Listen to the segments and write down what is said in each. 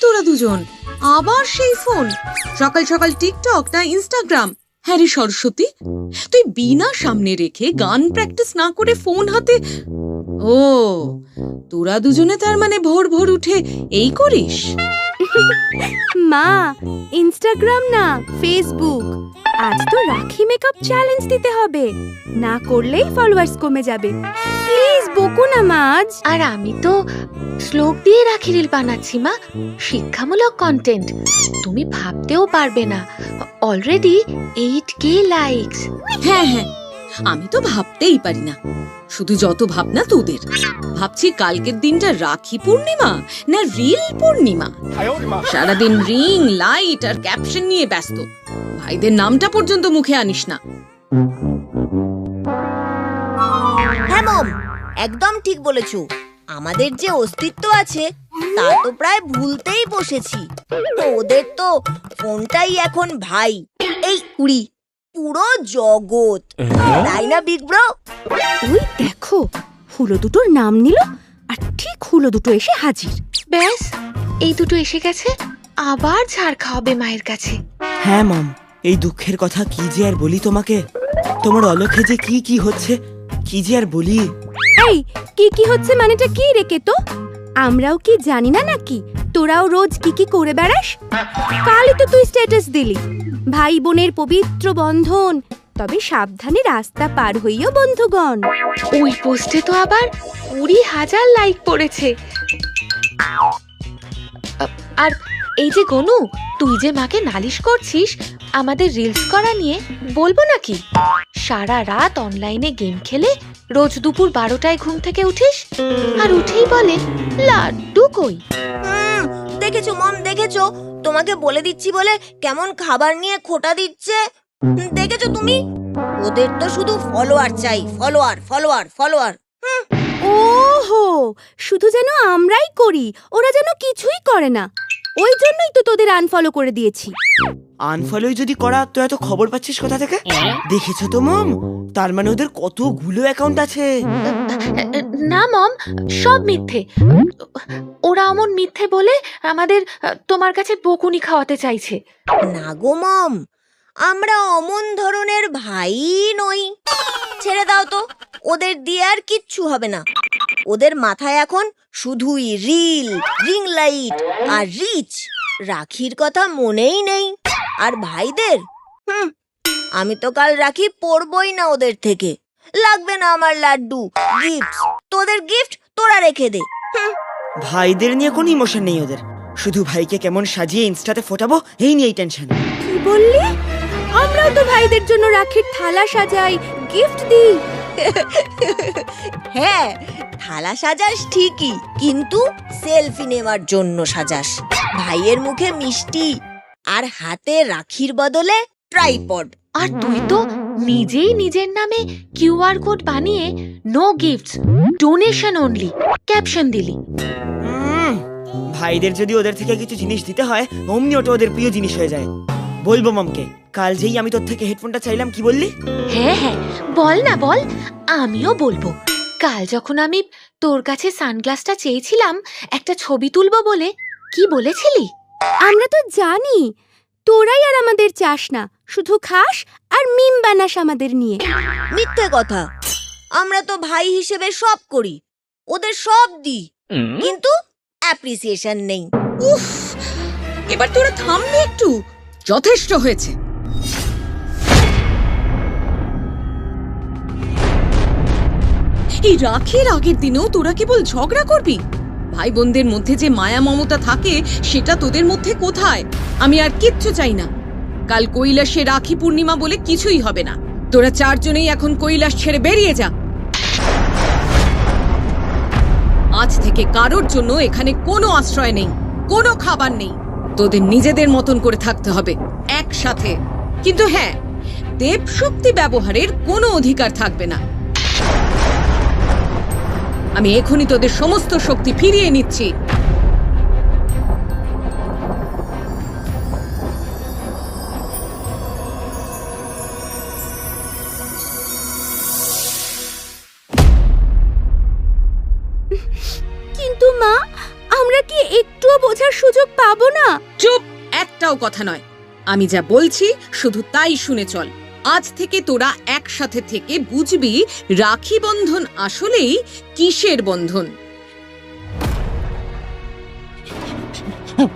তোরা দুজন। আবার সেই ফোন। সকাল সকাল টিকটক না ইনস্টাগ্রাম। হ্যাঁ রে সরস্বতী, তুই বিনা সামনে রেখে গান প্র্যাকটিস না করে ফোন হাতে ও, তোরা দুজনে তার মানে ভোর ভোর উঠে এই করিস? মা ইনস্টাগ্রাম না ফেসবুক আজ তো রাখি মেকআপ চ্যালেঞ্জ দিতে হবে। না করলেই ফলোয়ার্স কমে যাবে। প্লিজ বকো না মা আজ। আর আমি তো শ্লোক দিয়ে রাখি রিল বানাচ্ছি মা। শিক্ষামূলক কন্টেন্ট তুমি ভাবতেও পারবে না। অলরেডি এইট কে লাইকস হ্যাঁ হ্যাঁ। আমি তো ভাবতেই পারি না। শুধু যত ভাবনা তোদের। ভাবছি কালকের দিনটা রাখি পূর্ণিমা না রিল পূর্ণিমা? সারাদিন রিং, লাইট আর ক্যাপশন নিয়ে ব্যস্ত। ভাইদের নামটা পর্যন্ত মুখে আনিস না। হ্যাঁ একদম ঠিক বলেছ। আমাদের যে অস্তিত্ব আছে, তা তো প্রায় ভুলতেই বসেছি। ওদের তো ফোনটাই এখন ভাই। এই কুড়ি পুরো জগৎ। তাই না বিগ ব্রো ওই দেখো হুলো দুটোর নাম নিল আর ঠিক হুলো দুটো এসে হাজির। ব্যাস এই দুটো এসে গেছে আবার ঝাড় খাওয়াবে মায়ের কাছে। হ্যাঁ মাম এই দুঃখের কথা কি যে আর বলি তোমাকে? তোমার অলক্ষে যে কি কি হচ্ছে কি যে আর বলি? এই কি কি হচ্ছে মানেটা কি রেখে তো আমরাও কি জানি না নাকি? তোরাও রোজ কি কি করে বেড়াস? কালই তো তুই স্ট্যাটাস দিলি। ভাই বোনের পবিত্র বন্ধন তবে সাবধানে রাস্তা পার হইও বন্ধুগণ। ওই পোস্টে তো আবার কুড়ি হাজার লাইক পড়েছে। আর এই যে গনু তুই যে মাকে নালিশ করছিস আমাদের রিলস করা নিয়ে বলব নাকি? সারা রাত অনলাইনে গেম খেলে রোজ দুপুর বারোটায় ঘুম থেকে উঠিস? আর উঠেই বলে লাড্ডু কই? দেখেছ, মম, দেখেছ? তোমাকে বলে দিচ্ছি বলে কেমন খাবার নিয়ে খোটা দিচ্ছে। দেখেছ তুমি? ওদের তো শুধু ফলোয়ার চাই। ফলোয়ার ফলোয়ার ফলোয়ার ওহো, শুধু যেন আমরাই করি, ওরা যেন কিছুই করে না। ওই জন্যই তো তোদের আনফলো করে দিয়েছি। আনফলোই যদি করা তো এত খবর পাচ্ছিস কোথা থেকে? দেখেছ তো মম? তার মানে ওদের কতগুলো অ্যাকাউন্ট আছে? না মম সব মিথ্যে। ওরা অমন মিথ্যে বলে আমাদের তোমার কাছে বকুনি খাওয়াতে চাইছে। না গো মম আমরা অমন ধরনের ভাই নই। ছেড়ে দাও তো ওদের দিয়ে আর কিচ্ছু হবে না। ওদের মাথায় এখন শুধুই রিল রিং লাইট আর রিচ। রাখির কথা মনেই নেই। আর ভাইদের? হুম আমি তো কাল রাখি পরবই না ওদের থেকে। লাগবে না আমার লাড্ডু গিফট তোদের গিফট তোরা রেখে দে। ভাইদের নিয়ে কোনো ইমোশন নেই ওদের। শুধু ভাইকে কেমন সাজিয়ে ইনস্টাতে ফোটাবো এই নিয়েই টেনশন কি বললি? আমরাও তো ভাইদের জন্য রাখির থালা সাজাই গিফট দিই। হ্যাঁ থালা সাজাস ঠিকই কিন্তু সেলফি নেওয়ার জন্য সাজাস। ভাইয়ের মুখে মিষ্টি আর হাতে রাখির বদলে ট্রাইপড আর তুই তো নিজেই নিজের নামে কিউআর কোড বানিয়ে no gifts donation only caption দিলি। ভাইদের যদি ওদের থেকে কিছু জিনিস দিতে হয় অমনি ওটা ওদের প্রিয় জিনিস হয়ে যায়। বলব মমকে কাল যেই আমি তোর থেকে হেডফোনটা চাইলাম কি বললি? হ্যাঁ হ্যাঁ বল না বল আমিও বলব। কাল যখন আমি তোর কাছে সানগ্লাসটা চেয়েছিলাম একটা ছবি তুলবো বলে কি বলেছিলি? আমরা তো জানি তোরাই আর আমাদের চাস না শুধু খাস আর মিম বানাস আমাদের নিয়ে। মিথ্যে কথা। আমরা তো ভাই হিসেবে সব করি ওদের সব দিই কিন্তু অ্যাপ্রিসিয়েশন নেই। উফ এবার তোরা থামবি একটু যথেষ্ট হয়েছে। এই রাখির আগের দিনেও তোরা কেবল ঝগড়া করবি? ভাই বোনদের মধ্যে যে মায়া মমতা থাকে, সেটা তোদের মধ্যে কোথায়? আমি আর কিচ্ছু চাই না। কাল কৈলাসে রাখি পূর্ণিমা বলে কিছুই হবে না। তোরা চারজনেই এখন কৈলাস ছেড়ে বেরিয়ে যা। আজ থেকে কারোর জন্য এখানে কোনো আশ্রয় নেই, কোনো খাবার নেই। তোদের নিজেদের মতন করে থাকতে হবে, একসাথে। কিন্তু হ্যাঁ দেব শক্তি ব্যবহারের কোনো অধিকার থাকবে না। আমি এখনই তোদের সমস্ত শক্তি ফিরিয়ে নিচ্ছি। কিন্তু মা আমরা কি একটুও বোঝার সুযোগ পাবো না? চুপ একটাও কথা নয়। আমি যা বলছি শুধু তাই শুনে চল। আজ থেকে তোরা একসাথে থেকে বুঝবি রাখি বন্ধন আসলেই কিসের বন্ধন?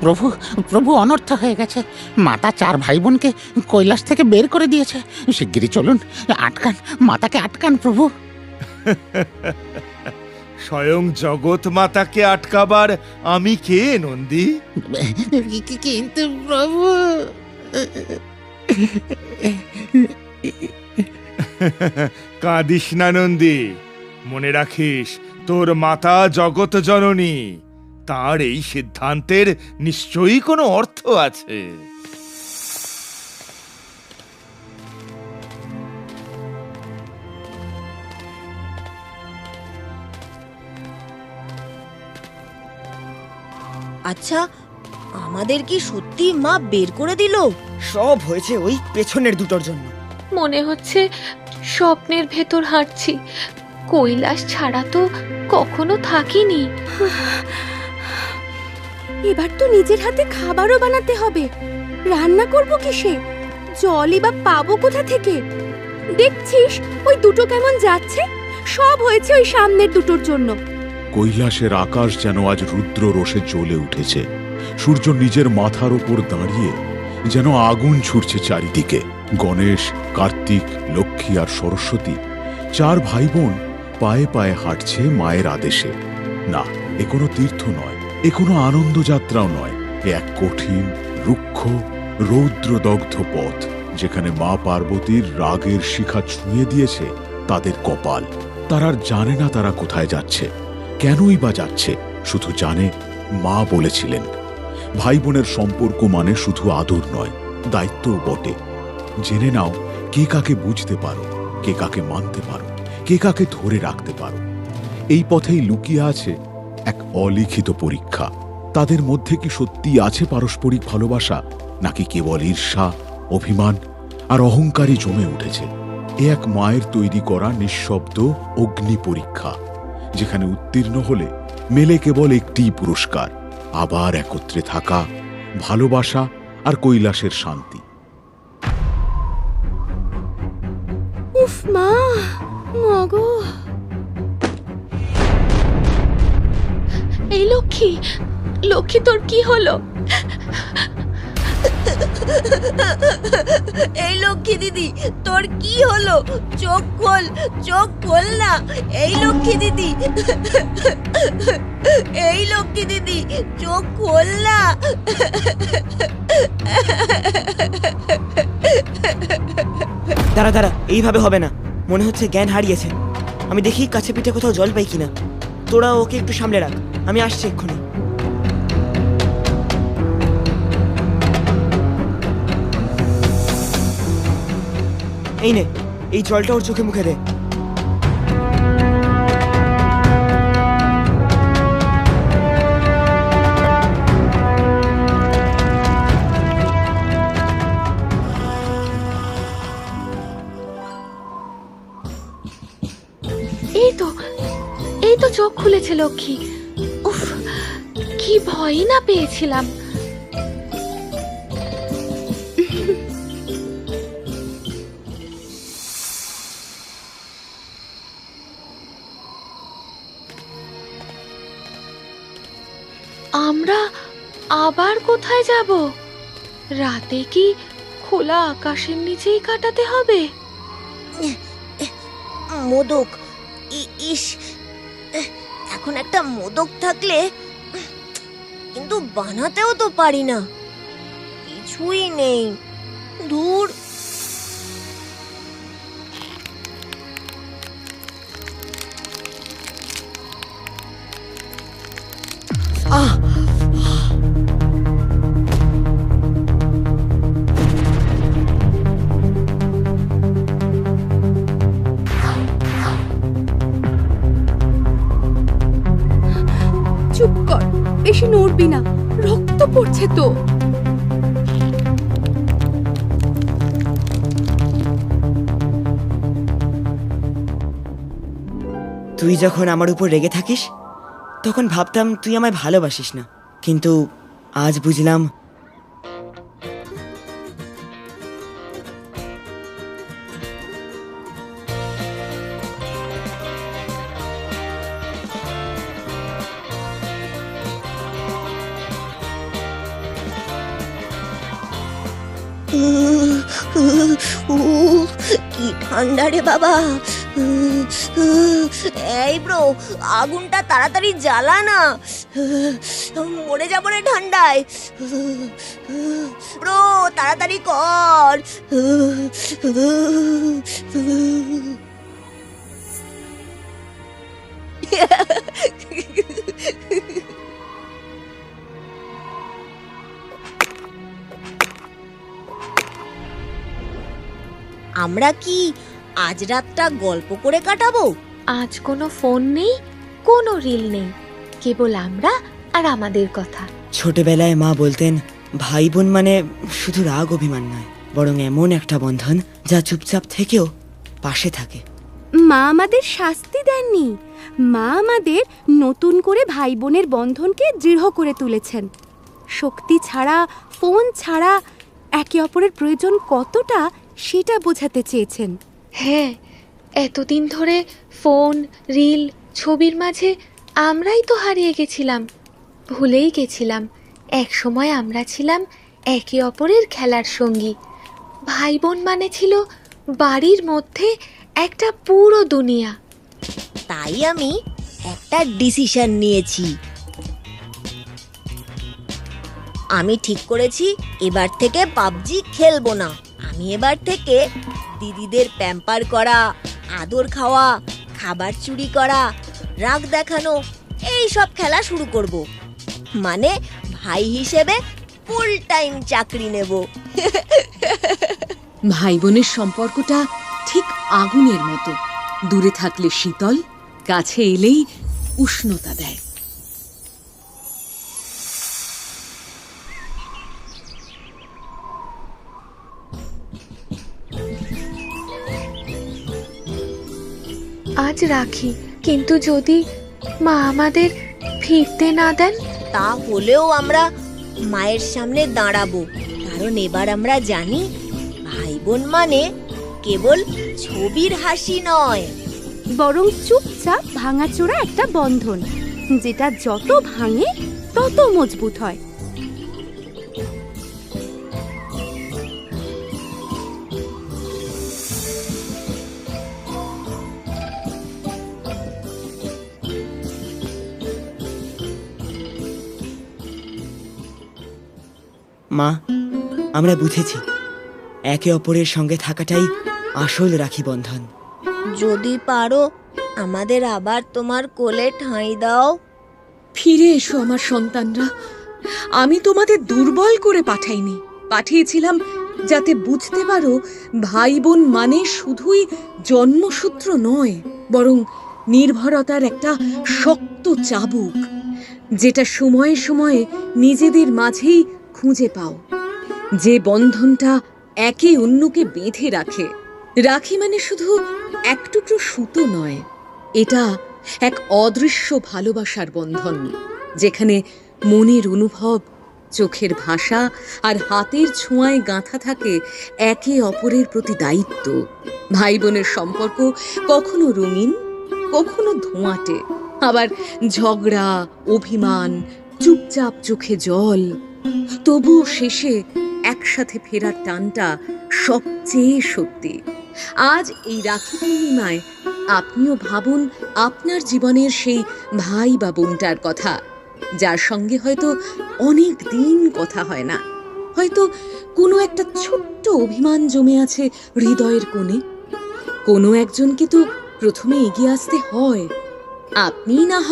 প্রভু প্রভু অনর্থ হয়ে গেছে। মাতা চার ভাই বোনকে কৈলাস থেকে বের করে দিয়েছে। শিগগিরই চলুন আটকান মাতাকে আটকান প্রভু। স্বয়ং জগৎ মাতাকে আটকাবার আমি কে নন্দী? কি- কি- কিন্তু প্রভু কাঁদিস না নন্দী। মনে রাখিস তোর মাতা জগৎ জননী। তার এই সিদ্ধান্তের নিশ্চয়ই কোনো অর্থ আছে। আচ্ছা আমাদের কি সত্যি মা বের করে দিল? সব হয়েছে ওই পেছনের দুটোর জন্য। মনে হচ্ছে স্বপ্নের ভেতর হাঁটছি। কৈলাস ছাড়া তো কখনো থাকিনি। এবার তো নিজের হাতে খাবারও বানাতে হবে। রান্না করব কিসে? জলই বা পাবো কোথা থেকে? দেখছিস ওই দুটো কেমন যাচ্ছে? সব হয়েছে ওই সামনের দুটোর জন্য। কৈলাসের আকাশ যেন আজ রুদ্র রোষে জ্বলে উঠেছে। সূর্য নিজের মাথার ওপর দাঁড়িয়ে যেন আগুন ছুটছে চারিদিকে। গণেশ, কার্তিক, লক্ষ্মী আর সরস্বতী, চার ভাই বোন পায়ে পায়ে হাঁটছে মায়ের আদেশে। না, এ কোনো তীর্থ নয়, এ কোনো আনন্দযাত্রাও নয়, এ এক কঠিন, রুক্ষ, রৌদ্রদগ্ধ পথ, যেখানে মা পার্বতীর রাগের শিখা ছুঁয়ে দিয়েছে তাদের কপাল। তারা জানে না তারা কোথায় যাচ্ছে, কেনই বা যাচ্ছে, শুধু জানে মা বলেছিলেন। ভাই বোনের সম্পর্ক মানে শুধু আদর নয়, দায়িত্বও বটে। জেনে নাও, কে কাকে বুঝতে পারো, কে কাকে মানতে পারো, কে কাকে ধরে রাখতে পারো। এই পথেই লুকিয়ে আছে এক অলিখিত পরীক্ষা। তাদের মধ্যে কি সত্যি আছে পারস্পরিক ভালোবাসা, নাকি কেবল ঈর্ষা, অভিমান আর অহংকারই জমে উঠেছে? এ এক মায়ের তৈরি করা নিঃশব্দ অগ্নি পরীক্ষা, যেখানে উত্তীর্ণ হলে মেলে কেবল একটি পুরস্কার। আবার একত্রে থাকা, ভালোবাসা আর কৈলাসের শান্তি। উফ মা মগো এই লক্ষ্মী লক্ষ্মী তোর কি হলো? এই লক্ষ্মী দিদি, তোর কি হলো? চোখ খোল চোখ খোল না। এই লক্ষ্মী দিদি, এই লক্ষ্মী দিদি, চোখ খোল না। দাঁড়া দাঁড়া, এইভাবে হবে না। মনে হচ্ছে জ্ঞান হারিয়েছে। আমি দেখি কাছে পিঠে কোথাও জল পাই কিনা। তোরা ওকে একটু সামলে রাখ। আমি আসছি এক্ষুনি। এই নে, এই জলটা ওর চোখে মুখে দে। এই তো এই তো চোখ খুলেছে লক্ষ্মী। উফ, কি ভয়ই না পেয়েছিলাম। আমরা আবার কোথায় যাব? রাতে কি খোলা আকাশের নিচেই কাটাতে হবে? মোদক ইস, এখন একটা মোদক থাকলে, কিন্তু বানাতেও তো পারি না। কিছুই নেই, দূর পড়ছে তো? তুই যখন আমার উপর রেগে থাকিস, তখন ভাবতাম তুই আমায় ভালোবাসিস না। কিন্তু আজ বুঝলাম কি ঠান্ডা রে বাবা। এই ব্রো আগুনটা তাড়াতাড়ি জ্বালা না। মরে যাব রে ঠান্ডায়। ব্রো তাড়াতাড়ি কর। উহ, আমরা কি আজ রাতটা গল্প করে কাটাবো? আজ কোনো ফোন নেই কোনো রিল নেই কেবল আমরা আর আমাদের কথা। ছোটবেলায় মা বলতেন ভাই বোন মানে শুধু রাগ অভিমান নয় বরং এমন একটা বন্ধন যা চুপচাপ থেকেও পাশে থাকে। মা আমাদের শাস্তি দেননি। মা আমাদের নতুন করে ভাই বোনের বন্ধনকে দৃঢ় করে তুলেছেন। শক্তি ছাড়া ফোন ছাড়া একে অপরের প্রয়োজন কতটা সেটা বোঝাতে চেয়েছেন। হ্যাঁ এতদিন ধরে ফোন রিল ছবির মাঝে আমরাই তো হারিয়ে গেছিলাম ভুলেই গেছিলাম। এক সময় আমরা ছিলাম একে অপরের খেলার সঙ্গী। ভাই বোন মানে ছিল বাড়ির মধ্যে একটা পুরো দুনিয়া। তাই আমি একটা ডিসিশন নিয়েছি। আমি ঠিক করেছি এবার থেকে পাবজি খেলব না। আমি এবার থেকে দিদিদের প্যাম্পার করা, আদর খাওয়া, খাবার চুরি করা, রাগ দেখানো, এই সব খেলা শুরু করব। মানে ভাই হিসেবে ফুল টাইম চাকরি নেব। ভাই বোনের সম্পর্কটা ঠিক আগুনের মতো। দূরে থাকলে শীতল, কাছে এলেই উষ্ণতা দেয়। আজ রাখি। কিন্তু যদি মা আমাদের ফিরতে না দেন? তা হলেও আমরা মায়ের সামনে দাঁড়াবো। কারণ এবার আমরা জানি ভাই বোন মানে কেবল ছবির হাসি নয়। বরং চুপচাপ ভাঙাচোরা একটা বন্ধন যেটা যত ভাঙে তত মজবুত হয়। মা আমরা বুঝেছি। একে অপরের সঙ্গে থাকাটাই আসল রাখি বন্ধন। যদি পারো আমাদের আবার তোমার কোলে ঠাঁই দাও। ফিরে এসো আমার সন্তানরা। আমি তোমাদের দুর্বল করে পাঠাইনি। পাঠিয়েছিলাম যাতে বুঝতে পারো ভাই বোন মানে শুধুই জন্মসূত্র নয় বরং নির্ভরতার একটা শক্ত চাবুক যেটা সময়ে সময়ে নিজেদের মাঝেই খুঁজে পাও। যে বন্ধনটা একে অন্যকে বেঁধে রাখে, রাখি মানে শুধু এক টুকরো সুতো নয়, এটা এক অদৃশ্য ভালোবাসার বন্ধন, যেখানে মনের অনুভব, চোখের ভাষা আর হাতের ছোঁয়ায় গাঁথা থাকে একে অপরের প্রতি দায়িত্ব। ভাই বোনের সম্পর্ক কখনো রঙিন, কখনো ধোঁয়াটে, আবার ঝগড়া, অভিমান, চুপচাপ চোখে জল তবুও শেষে একসাথে ফেরার টানটা সবচেয়ে সত্যি। আজ এই রাখি পূর্ণিমায় আপনিও ভাবুন আপনার জীবনের সেই ভাই বা বোনটার কথা, যার সঙ্গে হয়তো অনেক দিন কথা হয় না। হয়তো কোনো একটা ছোট্ট অভিমান জমে আছে হৃদয়ের কোণে। কোনো একজনকে তো প্রথমে এগিয়ে আসতে হয়। আপনি না হয়